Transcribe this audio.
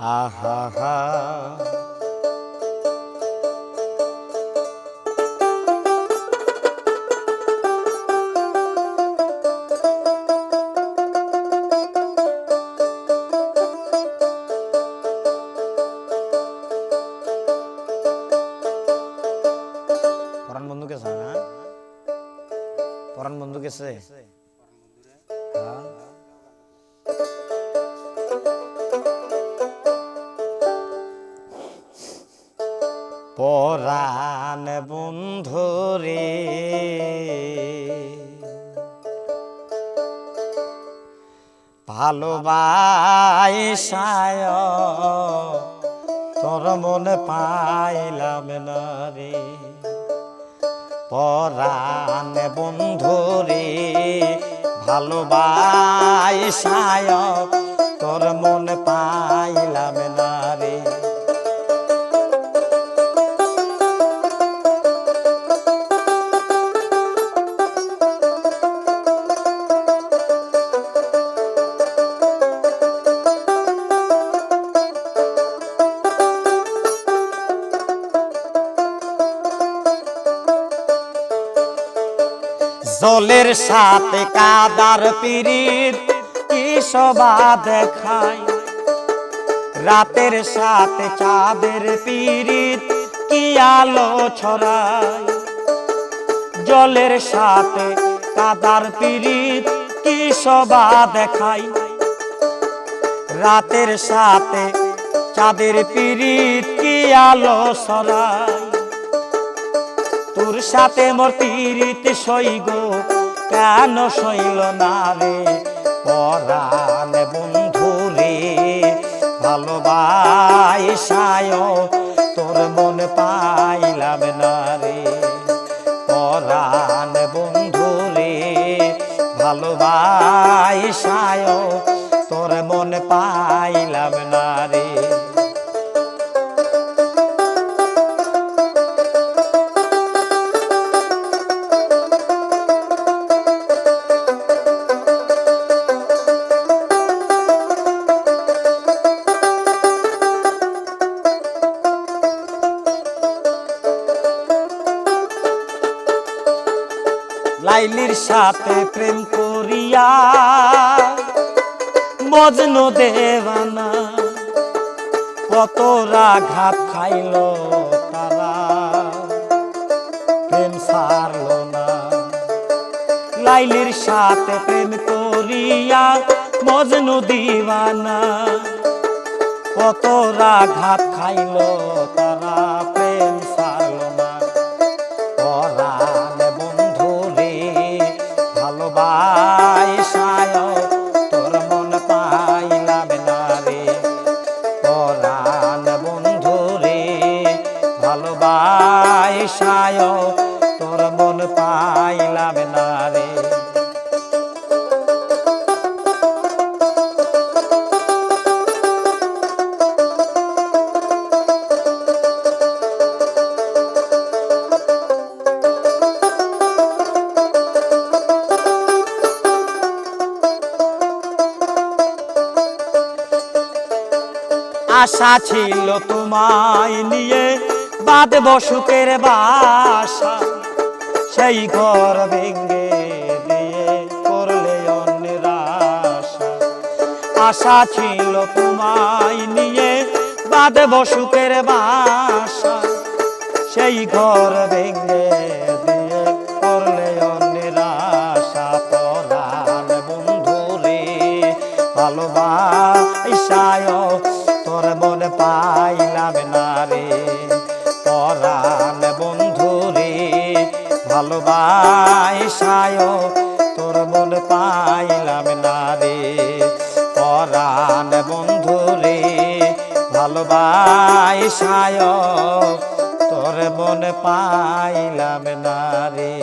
আহা হা পরাণ বন্ধু গেছে না পরাণ বন্ধু গেছে হ্যাঁ পরাণ বন্ধু রে। ভালোবাসায় তোর মনে পাইলাম না রে। পরাণ বন্ধু রে, ভালোবাসায় তোর মনে পাইলাম না রে। জলের সাথে কাদার পিরিত কি শোভা দেখায়? রাতের সাথে চাঁদের পিরিত কি আলো ছড়ায়? জলের সাথে কাদার পিরিত কি শোভা দেখায়? রাতের সাথে চাঁদের পিরিত কি আলো ছড়ায়? তোর সাথে মোর তীরিত সইগ কেন সইল না রে পরাণ বন্ধু রে? ভালোবাসায় তোর মন পাইলাম লাইলির সাথে প্রেম করিয়া মজনু দেবানা কত রাঘাত খাইল তারা। প্রেম সারল না। লাইলির সাথে প্রেম করিয়া মজনু দিবানা কত রাঘাত খাইল তারা। না রে। আশা ছিল তোমায় নিয়ে বাঁধব সুখের বাসা। সেই ঘর ভেঙ্গে দিয়ে করলে অন্যের আশা। আশা ছিল তোমায় নিয়ে বাঁধব সুখের বাসা। সেই ঘর ভেঙ্গে ভালোবাসায় তোর মন পাইলাম না রে। পরাণ বন্ধু রে ভালোবাসায় তোর মন পাইলাম না রে।